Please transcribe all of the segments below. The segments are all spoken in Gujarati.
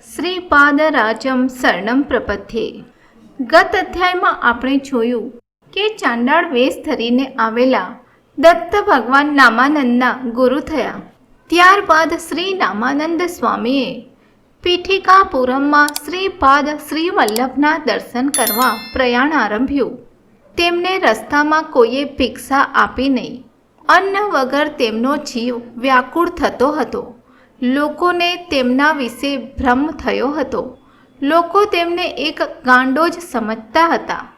શ્રીપાદરાજમ શરણમ પ્રપથ્યે. ગત અધ્યાયમાં આપણે જોયું કે ચાંડાળ વેશ ધરીને આવેલા દત્ત ભગવાન નામાનંદના ગુરુ થયા. ત્યારબાદ શ્રી નામાનંદ સ્વામીએ પીઠિકાપુરમમાં શ્રીપાદ શ્રી વલ્લભના દર્શન કરવા પ્રયાણ આરંભ્યું. તેમને રસ્તામાં કોઈએ ભિક્ષા આપી નહીં. અન્ન વગર તેમનો જીવ વ્યાકુળ થતો હતો. લોકોને તેમના વિશે ભ્રમ થયો હતો. લોકો તેમને એક ગાંડો જ સમજતા હતા.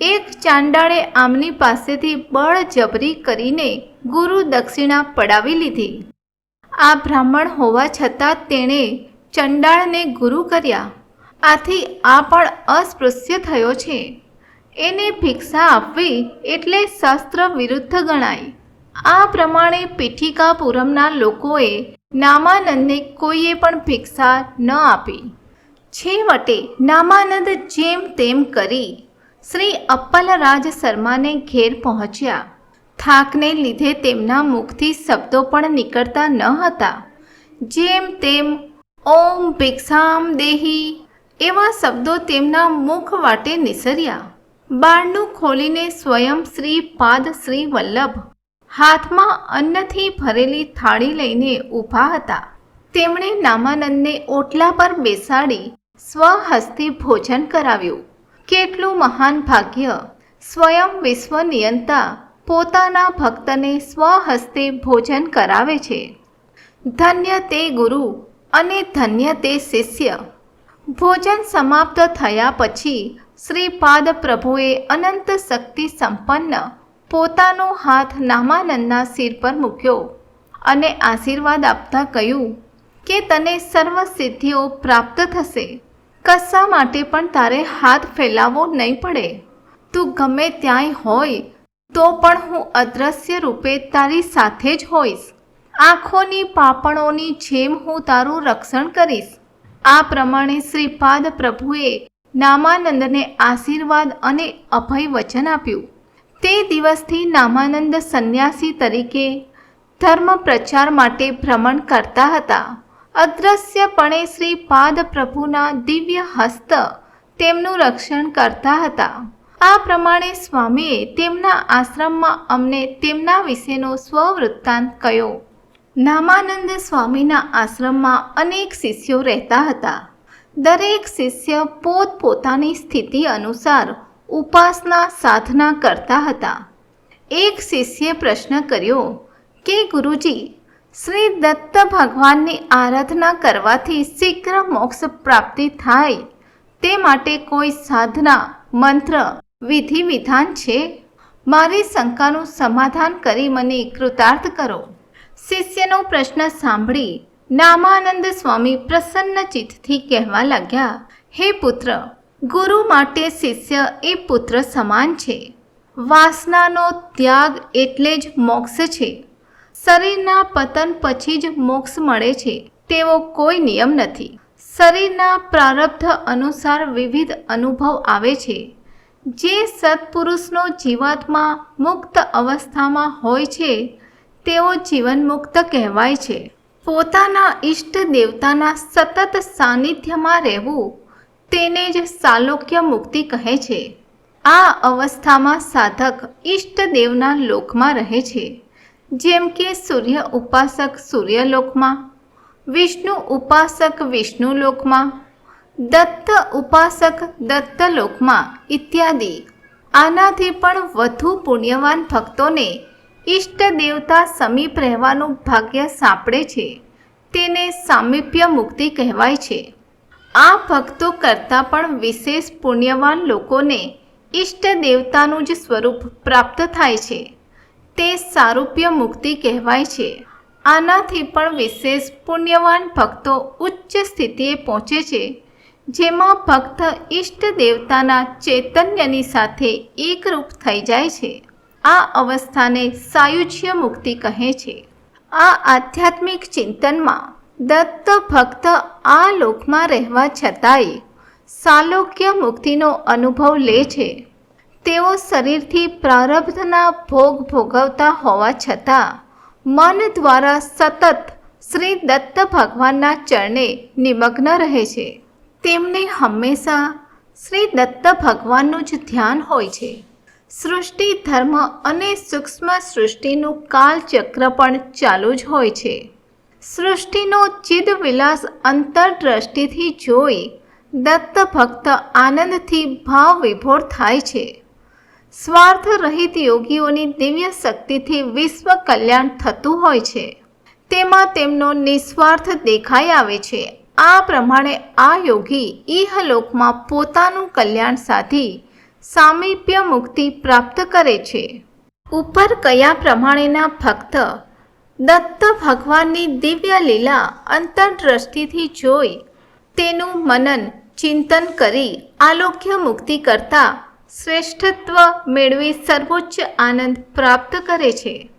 એક ચાંડાળે આમની પાસેથી બળજબરી કરીને ગુરુ દક્ષિણા પડાવી લીધી. આ બ્રાહ્મણ હોવા છતાં તેણે ચંડાળને ગુરુ કર્યા. આથી આ પણ અસ્પૃશ્ય થયો છે. એને ભિક્ષા આપવી એટલે શાસ્ત્ર વિરુદ્ધ ગણાય. આ પ્રમાણે પીઠિકાપુરમના લોકોએ નામાનંદને કોઈએ પણ ભિક્ષા ન આપી. છેવટે નામાનંદ જેમ તેમ કરી શ્રી અપ્પલરાજ શર્માને ઘેર પહોંચ્યા. થાકને લીધે તેમના મુખથી શબ્દો પણ નીકળતા ન હતા. જેમ તેમ, ઓમ ભિક્ષામ દેહી એવા શબ્દો તેમના મુખ વાટે નિસર્યા. બારણું ખોલીને સ્વયં શ્રી પાદ શ્રી વલ્લભ હાથમાં અન્નથી ભરેલી થાળી લઈને ઊભા હતા. તેમણે નામાનંદને ઓટલા પર બેસાડી સ્વહસ્તે ભોજન કરાવ્યું. કેટલું મહાન ભાગ્ય! સ્વયં વિશ્વ નિયંતા પોતાના ભક્તને સ્વહસ્તે ભોજન કરાવે છે. ધન્ય તે ગુરુ અને ધન્ય તે શિષ્ય. ભોજન સમાપ્ત થયા પછી શ્રીપાદ પ્રભુએ અનંત શક્તિ સંપન્ન પોતાનો હાથ નામાનંદના સિર પર મૂક્યો અને આશીર્વાદ આપતા કહ્યું કે તને સર્વ સિદ્ધિઓ પ્રાપ્ત થશે. કશા માટે પણ તારે હાથ ફેલાવવો નહીં પડે. તું ગમે ત્યાંય હોય, તો પણ હું અદ્રશ્ય રૂપે તારી સાથે જ હોઈશ. આંખોની પાપણોની જેમ હું તારું રક્ષણ કરીશ. આ પ્રમાણે શ્રીપાદ પ્રભુએ નામાનંદને આશીર્વાદ અને અભય વચન આપ્યું. તે દિવસથી નામાનંદ સંન્યાસી તરીકે ધર્મ પ્રચાર માટે ભ્રમણ કરતા હતા. અદ્રશ્યપણે શ્રી પાદ પ્રભુના દિવ્ય હસ્ત તેમનું રક્ષણ કરતા હતા. આ પ્રમાણે સ્વામીએ તેમના આશ્રમમાં અમને તેમના વિશેનો સ્વવૃત્તાંત કહ્યો નામાનંદ સ્વામીના આશ્રમમાં અનેક શિષ્યો રહેતા હતા. દરેક શિષ્ય પોતપોતાની સ્થિતિ અનુસાર ઉપાસના સાધના કરતા હતા. એક શિષ્યે પ્રશ્ન કર્યો, કે ગુરુજી, શ્રી દત્ત ભગવાનની આરાધના કરવાથી શીઘ્ર મોક્ષ પ્રાપ્તિ થાય? તે માટે કોઈ સાધના, મંત્ર, વિધિ, વિધાન છે? મારી શંકાનું સમાધાન કરી મને કૃતાર્થ કરો. શિષ્યનો પ્રશ્ન સાંભળી નામાનંદ સ્વામી પ્રસન્ન ચિત્તથી કહેવા લાગ્યા, હે પુત્ર ગુરુ માટે શિષ્ય એ પુત્ર સમાન છે. વાસનાનો ત્યાગ એટલે જ મોક્ષ છે. શરીરના પતન પછી જ મોક્ષ મળે છે, તેવો કોઈ નિયમ નથી. શરીરના પ્રારબ્ધ અનુસાર વિવિધ અનુભવ આવે છે. જે સત્પુરુષનો જીવાત્મા મુક્ત અવસ્થામાં હોય છે, તેઓ જીવનમુક્ત કહેવાય છે. પોતાના ઈષ્ટ દેવતાના સતત સાનિધ્યમાં રહેવું તેને જ સાલોક્ય મુક્તિ કહે છે. આ અવસ્થામાં સાધક ઈષ્ટદેવના લોકમાં રહે છે. જેમ કે સૂર્ય ઉપાસક સૂર્યલોકમાં, વિષ્ણુ ઉપાસક વિષ્ણુ લોકમાં દત્ત ઉપાસક દત્તલોકમાં ઇત્યાદિ. આનાથી પણ વધુ પુણ્યવાન ભક્તોને ઈષ્ટ દેવતા સમીપ રહેવાનું ભાગ્ય સાંપડે છે. તેને સામીપ્ય મુક્તિ કહેવાય છે. આ ભક્તો કરતાં પણ વિશેષ પુણ્યવાન લોકોને ઈષ્ટ દેવતાનું જ સ્વરૂપ પ્રાપ્ત થાય છે. તે સારૂપ્ય મુક્તિ કહેવાય છે. આનાથી પણ વિશેષ પુણ્યવાન ભક્તો ઉચ્ચ સ્થિતિએ પહોંચે છે, જેમાં ભક્ત ઈષ્ટ દેવતાના ચૈતન્યની સાથે એકરૂપ થઈ જાય છે. આ અવસ્થાને સાયુજ્ય મુક્તિ કહે છે. આ આધ્યાત્મિક ચિંતનમાં દત્ત ભક્ત આ લોકમાં રહેવા છતાંય સાલોક્ય મુક્તિનો અનુભવ લે છે. તેઓ શરીરથી પ્રારબ્ધના ભોગ ભોગવતા હોવા છતાં મન દ્વારા સતત શ્રી દત્ત ભગવાનના ચરણે નિમગ્ન રહે છે. તેમને હંમેશા શ્રી દત્ત ભગવાનનું જ ધ્યાન હોય છે. સૃષ્ટિ ધર્મ અને સૂક્ષ્મ સૃષ્ટિનું કાલચક્ર પણ ચાલુ જ હોય છે. સૃષ્ટિનો ચિદવિલાસ અંતરદ્રષ્ટિથી જોઈ દત્ત ભક્ત આનંદથી ભાવ વિભોર થાય છે. સ્વાર્થ રહિત યોગીઓની દિવ્ય શક્તિથી વિશ્વ કલ્યાણ થતું હોય છે. તેમાં તેમનો નિસ્વાર્થ દેખાઈ આવે છે. આ પ્રમાણે આ યોગી ઇહલોકમાં પોતાનું કલ્યાણ સાધી સામીપ્ય મુક્તિ પ્રાપ્ત કરે છે. ઉપર કયા પ્રમાણેના ભક્ત દત્ત ભગવાનની દિવ્ય લીલા અંતરદ્રષ્ટિથી જોઈ તેનું મનન, ચિંતન કરી આલોક્ય મુક્તિ કરતા શ્રેષ્ઠત્વ મેળવી સર્વોચ્ચ આનંદ પ્રાપ્ત કરે છે.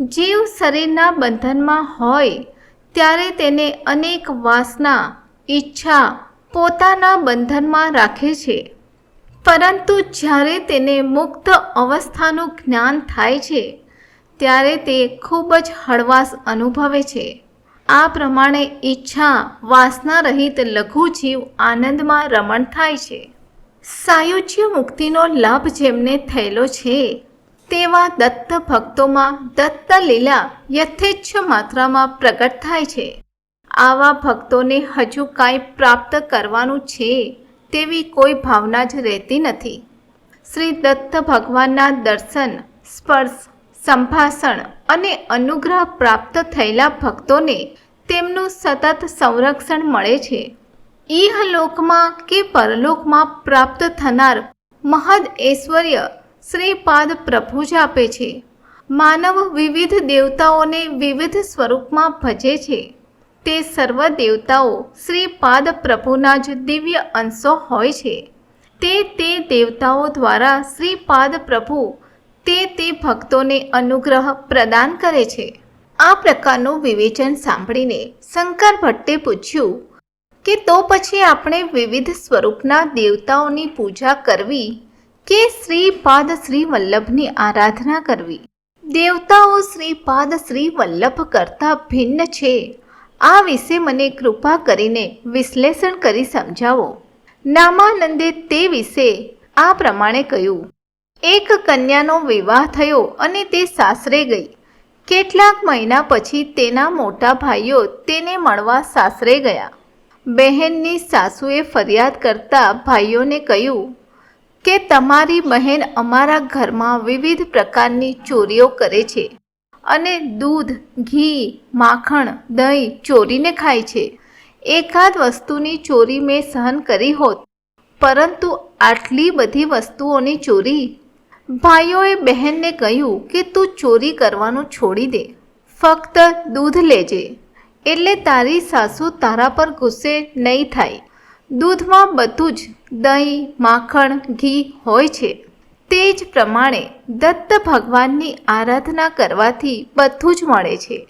જીવ શરીરના બંધનમાં હોય ત્યારે તેને અનેક વાસના, ઈચ્છા પોતાના બંધનમાં રાખે છે. પરંતુ જ્યારે તેને મુક્ત અવસ્થાનું જ્ઞાન થાય છે ત્યારે તે ખૂબ જ હળવાશ અનુભવે છે. આ પ્રમાણે ઈચ્છા, વાસના રહિત લઘુ જીવ આનંદમાં રમણ થાય છે. સાયુજ્ય મુક્તિનો લાભ જેમને થયેલો છે, તેવા દત્ત ભક્તોમાં દત્ત લીલા યથેચ્છ માત્રામાં પ્રગટ થાય છે. આવા ભક્તોને હજુ કાંઈ પ્રાપ્ત કરવાનું છે તેવી કોઈ ભાવના જ રહેતી નથી. શ્રી દત્ત ભગવાનના દર્શન, સ્પર્શ સંભાષણ અને અનુગ્રહ પ્રાપ્ત થયેલા ભક્તોને તેમનું સતત સંરક્ષણ મળે છે. ઇહલોકમાં કે પરલોકમાં પ્રાપ્ત થનાર મહદ ઐશ્વર્ય શ્રીપાદ પ્રભુ જ આપે છે. માનવ વિવિધ દેવતાઓને વિવિધ સ્વરૂપમાં ભજે છે. તે સર્વ દેવતાઓ શ્રીપાદ પ્રભુના જ દિવ્ય અંશો હોય છે. તે તે દેવતાઓ દ્વારા શ્રીપાદ પ્રભુ તે તે ભક્તોને અનુગ્રહ પ્રદાન કરે છે. આ પ્રકારનું વિવેચન સાંભળીને શંકર ભટ્ટે પૂછ્યું કે તો પછી આપણે વિવિધ સ્વરૂપના દેવતાઓની પૂજા કરવી કે શ્રીપાદ શ્રી વલ્લભની આરાધના કરવી? દેવતાઓ શ્રીપાદ શ્રી વલ્લભ કરતાં ભિન્ન છે. આ વિશે મને કૃપા કરીને વિશ્લેષણ કરી સમજાવો. નામાનંદે તે વિશે આ પ્રમાણે કહ્યું. એક કન્યાનો વિવાહ થયો અને તે સાસરે ગઈ. કેટલાક મહિના પછી તેના મોટા ભાઈઓ તેને મળવા સાસરે ગયા. બહેનની સાસુએ ફરિયાદ કરતા ભાઈઓને કહ્યું કે, તમારી બહેન અમારા ઘરમાં વિવિધ પ્રકારની ચોરીઓ કરે છે અને દૂધ, ઘી, માખણ, દહીં ચોરીને ખાય છે. એકાદ વસ્તુની ચોરી મેં સહન કરી હોત, પરંતુ આટલી બધી વસ્તુઓની ચોરી ભાઈઓએ બહેનને કહ્યું કે તું ચોરી કરવાનું છોડી દે. ફક્ત દૂધ લેજે. એટલે તારી સાસુ તારા પર ગુસ્સે નહીં થાય. દૂધમાં બધું જ દહીં, માખણ, ઘી હોય છે. તે જ પ્રમાણે દત્ત ભગવાનની આરાધના કરવાથી બધું જ મળે છે.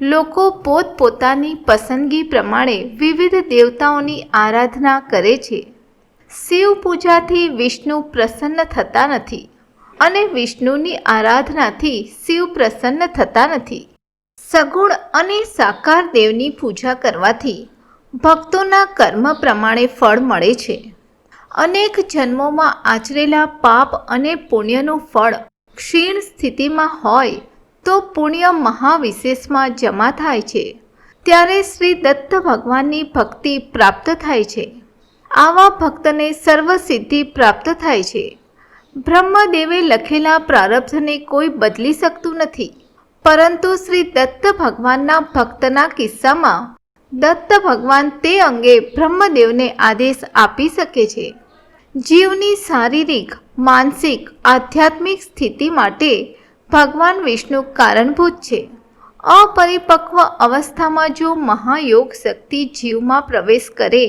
લોકો પોતપોતાની પસંદગી પ્રમાણે વિવિધ દેવતાઓની આરાધના કરે છે. શિવ પૂજાથી વિષ્ણુ પ્રસન્ન થતા નથી. અને વિષ્ણુની આરાધનાથી શિવ પ્રસન્ન થતા નથી. સગુણ અને સાકાર દેવની પૂજા કરવાથી ભક્તોના કર્મ પ્રમાણે ફળ મળે છે. અનેક જન્મોમાં આચરેલા પાપ અને પુણ્યનું ફળ ક્ષીણ સ્થિતિમાં હોય તો પુણ્ય મહાવિશેષમાં જમા થાય છે. ત્યારે શ્રી દત્ત ભગવાનની ભક્તિ પ્રાપ્ત થાય છે. આવા ભક્તને સર્વસિદ્ધિ પ્રાપ્ત થાય છે. બ્રહ્મદેવે લખેલા પ્રારબ્ધને કોઈ બદલી શકતું નથી. પરંતુ શ્રી દત્ત ભગવાનના ભક્તના કિસ્સામાં દત્ત ભગવાન તે અંગે બ્રહ્મદેવને આદેશ આપી શકે છે. જીવની શારીરિક, માનસિક, આધ્યાત્મિક સ્થિતિ માટે ભગવાન વિષ્ણુ કારણભૂત છે. અપરિપક્વ અવસ્થામાં જો મહાયોગ શક્તિ જીવમાં પ્રવેશ કરે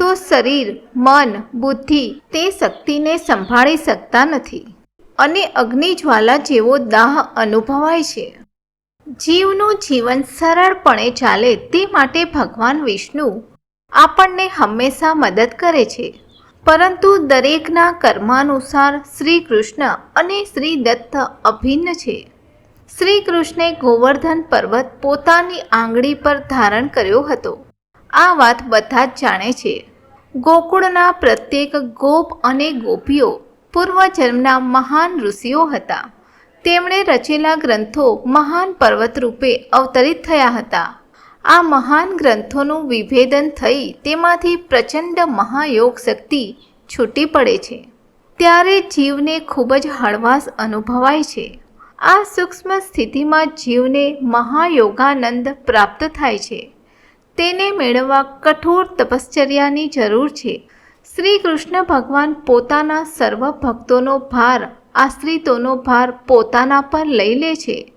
તો શરીર, મન, બુદ્ધિ તે શક્તિને સંભાળી શકતા નથી. અને અગ્નિજ્વાલા જેવો દાહ અનુભવાય છે. જીવનું જીવન સરળપણે ચાલે તે માટે ભગવાન વિષ્ણુ આપણને હંમેશા મદદ કરે છે. પરંતુ દરેકના કર્માનુસાર શ્રી કૃષ્ણ અને શ્રી દત્ત અભિન્ન છે. શ્રી કૃષ્ણે ગોવર્ધન પર્વત પોતાની આંગળી પર ધારણ કર્યો હતો. આ વાત બધા જ જાણે છે. ગોકુળના પ્રત્યેક ગોપ અને ગોપીઓ પૂર્વજન્મના મહાન ઋષિઓ હતા. તેમણે રચેલા ગ્રંથો મહાન પર્વત રૂપે અવતરિત થયા હતા. આ મહાન ગ્રંથોનું વિભેદન થઈ તેમાંથી પ્રચંડ મહાયોગ શક્તિ છૂટી પડે છે. ત્યારે જીવને ખૂબ જ હળવાશ અનુભવાય છે. આ સૂક્ષ્મ સ્થિતિમાં જીવને મહાયોગાનંદ પ્રાપ્ત થાય છે. તેને મેળવવા કઠોર તપશ્ચર્યાની જરૂર છે. શ્રી કૃષ્ણ ભગવાન પોતાના સર્વ ભક્તોનો ભાર, આશ્રિતોનો ભાર પોતાના પર લઈ લે છે.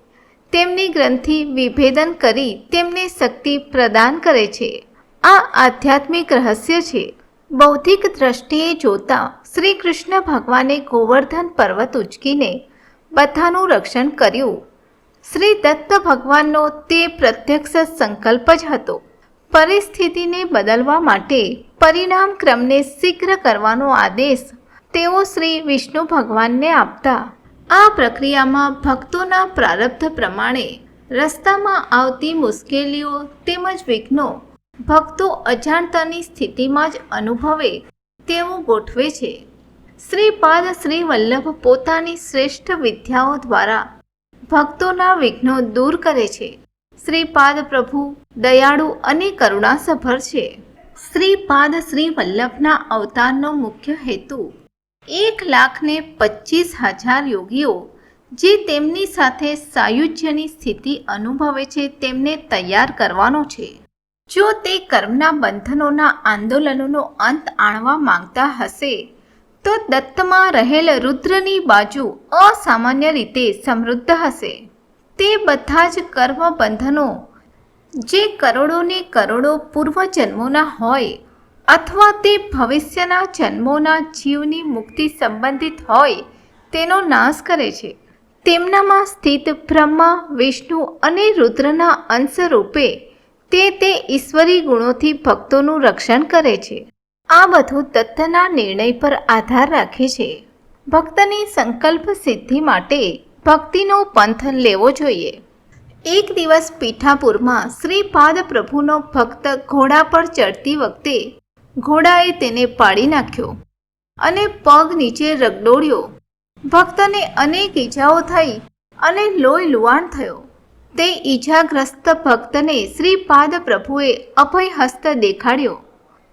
તેમની ગ્રંથિ વિભેદન કરી તેમને શક્તિ પ્રદાન કરે છે. આ આધ્યાત્મિક રહસ્ય છે. બૌદ્ધિક દ્રષ્ટિએ જોતા શ્રી કૃષ્ણ ભગવાને ગોવર્ધન પર્વત ઉચકીને બધાનું રક્ષણ કર્યું. શ્રી દત્ત ભગવાનનો તે પ્રત્યક્ષ સંકલ્પ જ હતો. પરિસ્થિતિને બદલવા માટે પરિણામ ક્રમને શીઘ્ર કરવાનો આદેશ તેઓ શ્રી વિષ્ણુ ભગવાનને આપતા. આ પ્રક્રિયામાં ભક્તોના પ્રારબ્ધ પ્રમાણે રસ્તામાં આવતી મુશ્કેલીઓ તેમજ વિઘ્નો ભક્તો અજાણતાની સ્થિતિમાં જ અનુભવે તેવું ગોઠવે છે. શ્રીપાદ શ્રી વલ્લભ પોતાની શ્રેષ્ઠ વિદ્યાઓ દ્વારા ભક્તોના વિઘ્નો દૂર કરે છે. શ્રીપાદ પ્રભુ, દયાળુ અને કરુણાસભર છે. શ્રીપાદ શ્રી વલ્લભના અવતારનો મુખ્ય હેતુ, એક લાખને પચીસ હજાર યોગીઓ, જે તેમની સાથે સાયુજ્યની સ્થિતિ અનુભવે છે, તેમને તૈયાર કરવાનો છે. જો તે કર્મના બંધનોના આંદોલનોનો અંત આણવા માંગતા હશે, તો દત્તમાં રહેલ રુદ્રની બાજુ અસામાન્ય રીતે સમૃદ્ધ હશે. તે બધા જ કર્મ બંધનો જે કરોડોને કરોડો પૂર્વજન્મોના હોય અથવા તે ભવિષ્યના જન્મોના જીવની મુક્તિ સંબંધિત હોય, તેનો નાશ કરે છે. તેમનામાં સ્થિત બ્રહ્મા, વિષ્ણુ અને રુદ્રના અંશ રૂપે તે તે ઈશ્વરી ગુણોથી ભક્તોનું રક્ષણ કરે છે. આ બધું દત્તના નિર્ણય પર આધાર રાખે છે. ભક્તની સંકલ્પ સિદ્ધિ માટે ભક્તિનો પંથ લેવો જોઈએ. એક દિવસ પીઠાપુરમાં શ્રીપાદ પ્રભુનો ભક્ત ઘોડા પર ચડતી વખતે ઘોડાએ તેને પાડી નાખ્યો અને પગ નીચે રગડોળ્યો. ભક્તને અનેક ઈજાઓ થઈ અને લોહી લુવાણ થયો. તે ઈજાગ્રસ્ત ભક્તને શ્રીપાદ પ્રભુએ અભય હસ્ત દેખાડ્યો.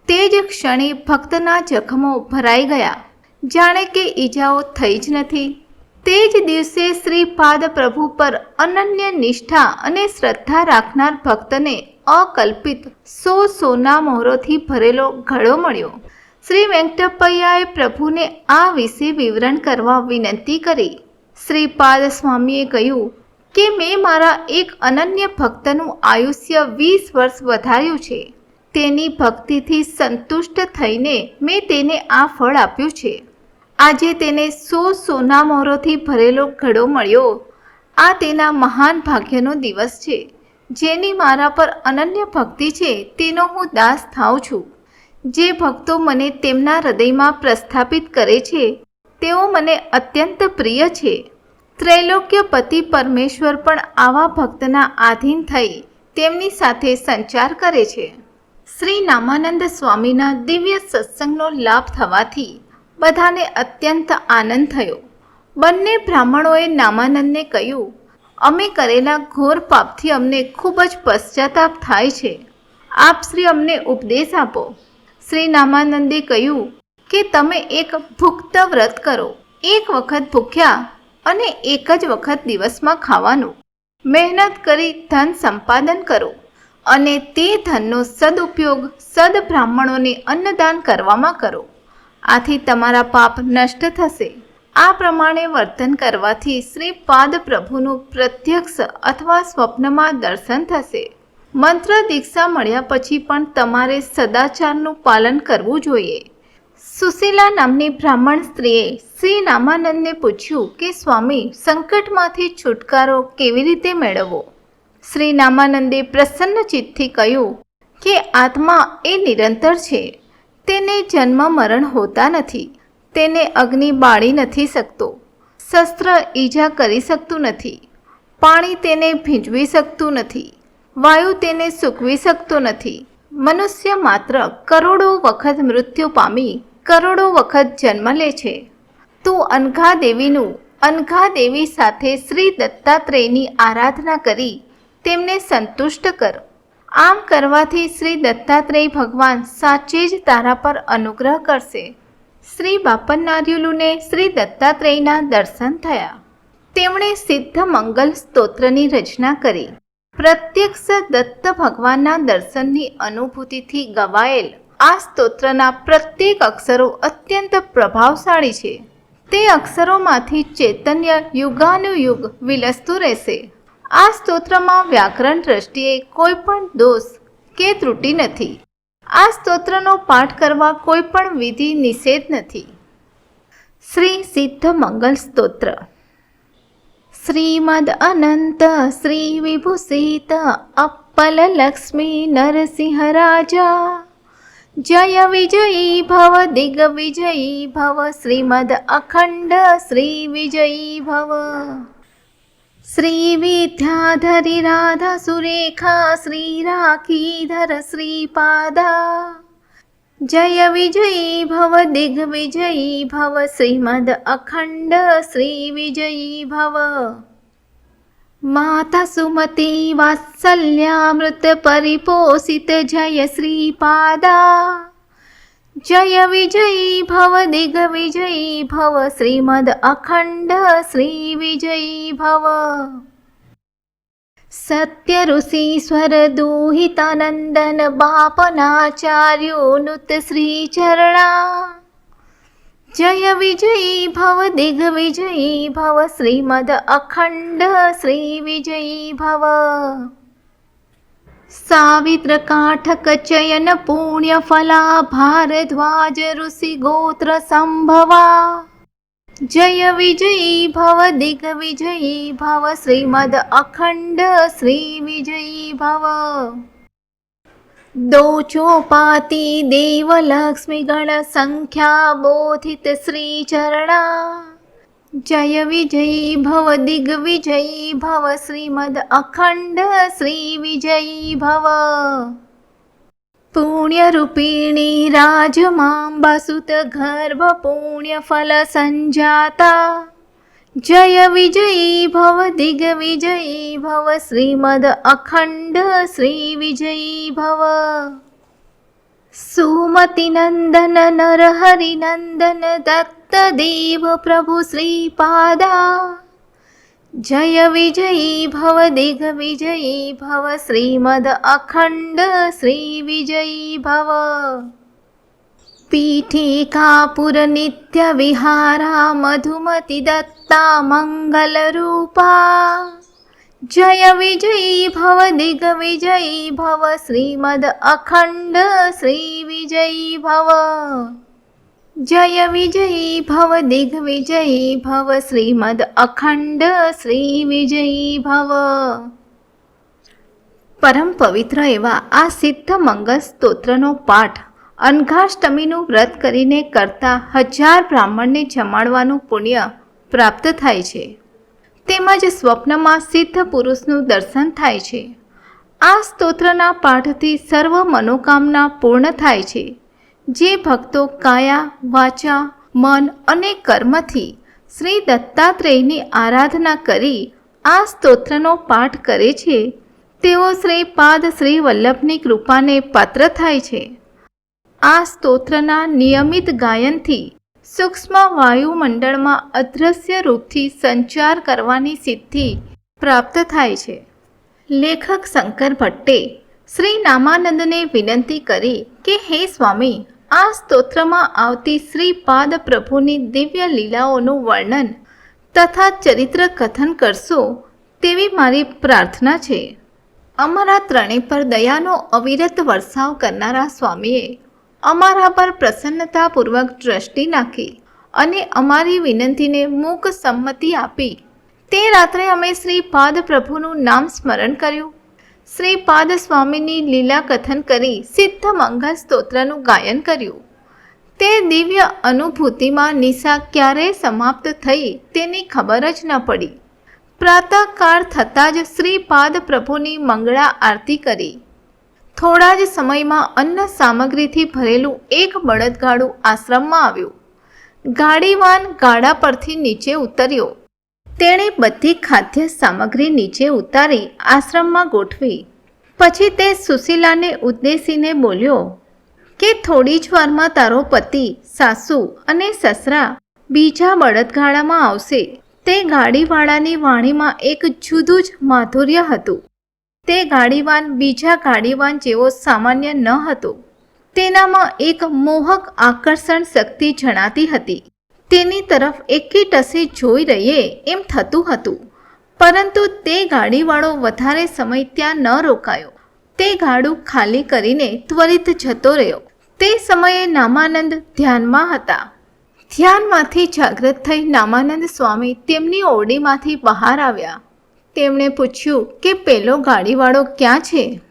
તે જ ક્ષણે ભક્તના જખમો ભરાઈ ગયા. જાણે કે ઈજાઓ થઈ જ નથી. તે જ દિવસે શ્રીપાદ પ્રભુ પર અનન્ય નિષ્ઠા અને શ્રદ્ધા રાખનાર ભક્તને અકલ્પિત સો સોના મોહરોથી ભરેલો ઘડો મળ્યો. શ્રી વેંકટપૈયાએ પ્રભુને આ વિશે વિવરણ કરવા વિનંતી કરી. શ્રીપાદ સ્વામીએ કહ્યું કે, મેં મારા એક અનન્ય ભક્તનું આયુષ્ય વીસ વર્ષ વધાર્યું છે. તેની ભક્તિથી સંતુષ્ટ થઈને મેં તેને આ ફળ આપ્યું છે. આજે તેને સો સોના મોહરોથી ભરેલો ઘડો મળ્યો. આ તેના મહાન ભાગ્યનો દિવસ છે. જેની મારા પર અનન્ય ભક્તિ છે, તેનો હું દાસ થાઉં છું. જે ભક્તો મને તેમના હૃદયમાં પ્રસ્થાપિત કરે છે, તેઓ મને અત્યંત પ્રિય છે. ત્રૈલોક્ય પતિ પરમેશ્વર પણ આવા ભક્તના આધીન થઈ તેમની સાથે સંચાર કરે છે. શ્રી નામાનંદ સ્વામીના દિવ્ય સત્સંગનો લાભ થવાથી બધાને અત્યંત આનંદ થયો. બંને બ્રાહ્મણોએ નામાનંદને કહ્યું, અમે કરેલા ઘોર પાપથી અમને ખૂબ જ પશ્ચાતાપ થાય છે. આપ શ્રી અમને ઉપદેશ આપો. શ્રી નામાનંદે કહ્યું, કે તમે એક ભુક્ત વ્રત કરો. એક વખત ભૂખ્યા અને એક જ વખત દિવસમાં ખાવાનું. મહેનત કરી ધન સંપાદન કરો અને તે ધનનો સદુપયોગ સદ બ્રાહ્મણોને અન્નદાન કરવામાં કરો. આથી તમારા પાપ નષ્ટ થશે. આ પ્રમાણે વર્તન કરવાથી શ્રી પાદ પ્રભુનું પ્રત્યક્ષ અથવા સ્વપ્નમાં દર્શન થશે. મંત્ર દીક્ષા મળ્યા પછી પણ તમારે સદાચારનું પાલન કરવું જોઈએ. સુશીલા નામની બ્રાહ્મણ સ્ત્રીએ શ્રી રામાનંદને પૂછ્યું કે, સ્વામી, સંકટમાંથી છુટકારો કેવી રીતે મેળવવો? શ્રી રામાનંદે પ્રસન્ન ચિત્તથી કહ્યું કે, આત્મા એ નિરંતર છે. તેને જન્મ, મરણ હોતા નથી. તેને અગ્નિ બાળી નથી શકતો. શસ્ત્ર ઈજા કરી શકતું નથી. પાણી તેને ભીંજવી શકતું નથી. વાયુ તેને સૂકવી શકતો નથી. મનુષ્ય માત્ર કરોડો વખત મૃત્યુ પામી કરોડો વખત જન્મ લે છે. તું અનઘા દેવીનું અનઘા દેવી સાથે શ્રી દત્તાત્રેયની આરાધના કરી તેમને સંતુષ્ટ કર. આમ કરવાથી શ્રી દત્તાત્રેય ભગવાન સાચે જ તારા પર અનુગ્રહ કરશે. શ્રી બાપન્નાર્યુલુને શ્રી દત્તાત્રેયના દર્શન થયા. તેમણે સિદ્ધ મંગલ સ્તોત્રની રચના કરી. પ્રત્યક્ષ દત્ત ભગવાનના દર્શનની અનુભૂતિથી ગવાયેલ આ સ્તોત્રના પ્રત્યેક અક્ષરો અત્યંત પ્રભાવશાળી છે. તે અક્ષરોમાંથી ચૈતન્ય યુગાનુયુગ વિલસતું રહેશે. આ સ્તોત્રમાં વ્યાકરણ દ્રષ્ટિએ કોઈ પણ દોષ કે ત્રુટિ નથી. આ સ્તોત્રનો પાઠ કરવા કોઈ પણ વિધિ નિષેધ નથી. શ્રી સિદ્ધ મંગલ સ્તોત્ર. શ્રીમદ અનંત શ્રી વિભૂષિત અપ્પલ લક્ષ્મી નરસિંહ રાજા. જય વિજયી ભવ શ્રી વિજયી ભવ. શ્રીમદ અખંડ શ્રી વિજયી ભવ. श्रीविद्याधरि राधा सुरेखा श्रीराखीधर श्रीपादा। जय विजयी भव दिग्विजयी भव श्रीमद् अखण्ड श्रीविजयी भव। माता सुमती वात्सल्यामृतपरिपोषित जय श्रीपादा। जय विजयी भव दिग्विजयी भव श्रीमद् अखण्ड श्रीविजयी भव। सत्यऋषीश्वरदुहितानन्दनपापनाचार्यो नुतश्रीचरणा जय विजयी भव दिग्विजयी भव श्रीमद् अखण्ड श्रीविजयी भव। સંભવા જય વિજયી ભવ દિગ્વિજયી ભવ શ્રીમદ અખંડ શ્રી વિજયી ભવ દોચોપાતિ દેવલક્ષ્મી ગણ સંખ્યા બોધિત શ્રી ચરણા જય વિજયી ભવ દિગ્વિજયી ભવ શ્રીમદ અખંડ શ્રી વિજયી ભવ પુણ્યરૂપિણી રાજમાંબાસુત ગર્ભ પુણ્ય ફલ સંજાતા જય વિજયી ભવ દિગ્વિજયી ભવ શ્રીમદ અખંડ શ્રી देव प्रभु श्रीपादा। जय विजयी भव दिग्विजयी भव श्रीमद अखण्ड श्रीविजयी भव। पीठिकापुरनित्यविहारा मधुमतिदत्ता मङ्गलरूपा जय विजयी भव दिग्विजयी भव श्रीमद अखण्ड श्रीविजयी भव। જય વિજયી ભવ શ્રી વિજયી ભવ શ્રીમદ અખંડ શ્રી વિજયી ભવ. પરમ પવિત્ર એવા આ સિદ્ધ મંગલ સ્તોત્રનો પાઠ અનઘાષ્ટમીનું વ્રત કરીને કરતા હજાર બ્રાહ્મણને જમાડવાનું પુણ્ય પ્રાપ્ત થાય છે. તેમજ સ્વપ્નમાં સિદ્ધ પુરુષનું દર્શન થાય છે. આ સ્તોત્રના પાઠથી સર્વ મનોકામના પૂર્ણ થાય છે. જે ભક્તો કાયા, વાચા, મન અને કર્મથી શ્રી દત્તાત્રેયની આરાધના કરી આ સ્તોત્રનો પાઠ કરે છે, તેઓ શ્રી પાદ શ્રી વલ્લભની કૃપાને પાત્ર થાય છે. આ સ્તોત્રના નિયમિત ગાયનથી સૂક્ષ્મ વાયુમંડળમાં અદૃશ્ય રૂપથી સંચાર કરવાની સિદ્ધિ પ્રાપ્ત થાય છે. લેખક શંકર ભટ્ટે શ્રી નામાનંદને વિનંતી કરી કે, હે સ્વામી, આ સ્તોત્રમાં આવતી શ્રી પાદ પ્રભુની દિવ્ય લીલાઓનું વર્ણન તથા ચરિત્ર કથન કરશો તેવી મારી પ્રાર્થના છે. અમારા ત્રણેય પર દયાનો અવિરત વરસાવ કરનારા સ્વામીએ અમારા પર પ્રસન્નતાપૂર્વક દ્રષ્ટિ નાખી અને અમારી વિનંતીને મૂક સંમતિ આપી. તે રાત્રે અમે શ્રી પાદ પ્રભુનું નામ સ્મરણ કર્યું શ્રી પાદ સ્વામીની લીલા કથન કરી સિદ્ધ મંગલ સ્તોત્રનું ગાયન કર્યું. તે દિવ્ય અનુભૂતિમાં નિશા ક્યારે સમાપ્ત થઈ તેની ખબર જ ન પડી. પ્રાતઃકાળ થતાં જ શ્રીપાદ પ્રભુની મંગળા આરતી કરી. થોડા જ સમયમાં અન્ન સામગ્રીથી ભરેલું એક બળદગાડું આશ્રમમાં આવ્યું. ગાડીવાન ગાડા પરથી નીચે ઉતર્યો. તેણે બધી ખાદ્ય સામગ્રી નીચે ઉતારી આશ્રમમાં ગોઠવી. પછી તે સુશીલાને ઉદ્દેશીને બોલ્યો, કે થોડી જ વારમાં તારો પતિ, સાસુ અને સસરા બીજા બળદગાડામાં આવશે. તે ગાડીવાળાની વાણીમાં એક જુદું જ માધુર્ય હતું. તે ગાડીવાન બીજા ગાડીવાન જેવો સામાન્ય ન હતો. તેનામાં એક મોહક આકર્ષણ શક્તિ જણાતી હતી. તેની તરફ એકી ટસે જોઈ રહીએ એમ થતું હતું. પરંતુ તે ગાડીવાળો વધારે સમય ત્યાં ન રોકાયો. તે ગાડું ખાલી કરીને ત્વરિત જતો રહ્યો. તે સમયે નામાનંદ ધ્યાનમાં હતા. ધ્યાનમાંથી જાગૃત થઈ નામાનંદ સ્વામી તેમની ઓરડીમાંથી બહાર આવ્યા. તેમણે પૂછ્યું કે પેલો ગાડીવાળો ક્યાં છે?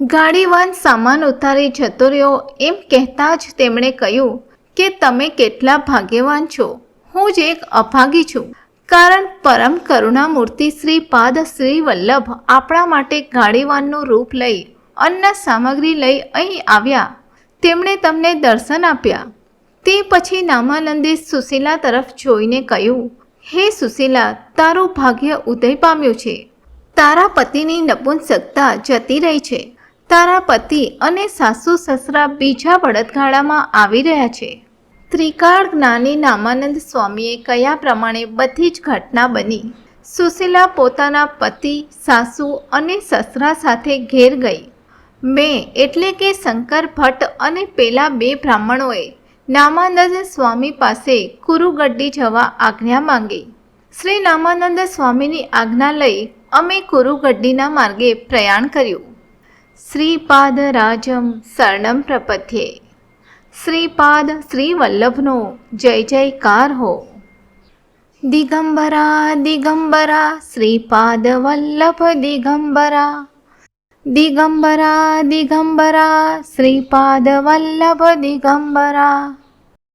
ગાડીવાન સામાન ઉતારી જતો રહ્યો એમ કહેતા જ તેમણે કહ્યું કે તમે કેટલા ભાગ્યવાન છો? હું જ એક અભાગી છું. કારણ પરમ કરુણામૂર્તિ શ્રી પાદ શ્રી વલ્લભ આપણા માટે ગાડીવાનનું રૂપ લઈ, અન્ન સામગ્રી લઈ અહીં આવ્યા. તેમણે તમને દર્શન આપ્યા. તે પછી નામાનંદે સુશીલા તરફ જોઈને કહ્યું, હે સુશીલા, તારું ભાગ્ય ઉદય પામ્યું છે. તારા પતિની નપુંસકતા જતી રહી છે. તારા પતિ અને સાસુ સસરા બીજા બળદગાડામાં આવી રહ્યા છે. ત્રિકાળ જ્ઞાની નામાનંદ સ્વામીએ કયા પ્રમાણે બધી જ ઘટના બની. સુશીલા પોતાના પતિ, સાસુ અને સસરા સાથે ઘેર ગઈ. મેં એટલે કે શંકર ભટ્ટ અને પેલા બે બ્રાહ્મણોએ નામાનંદ સ્વામી પાસે કુરુગડ્ડી જવા આજ્ઞા માંગી. શ્રી નામાનંદ સ્વામીની આજ્ઞા લઈ અમે કુરુગડ્ડીના માર્ગે પ્રયાણ કર્યું. શ્રીપાદ રાજમ શરણમ પ્રપથ્યે. શ્રીપાદ શ્રી વલ્લભનો જય જયકાર હો દિગંબરા દિગંબરા શ્રીપાદ વલ્લભ દિગંબરા દિગંબરા દિગંબરા શ્રીપાદ વલ્લભ દિગંબરા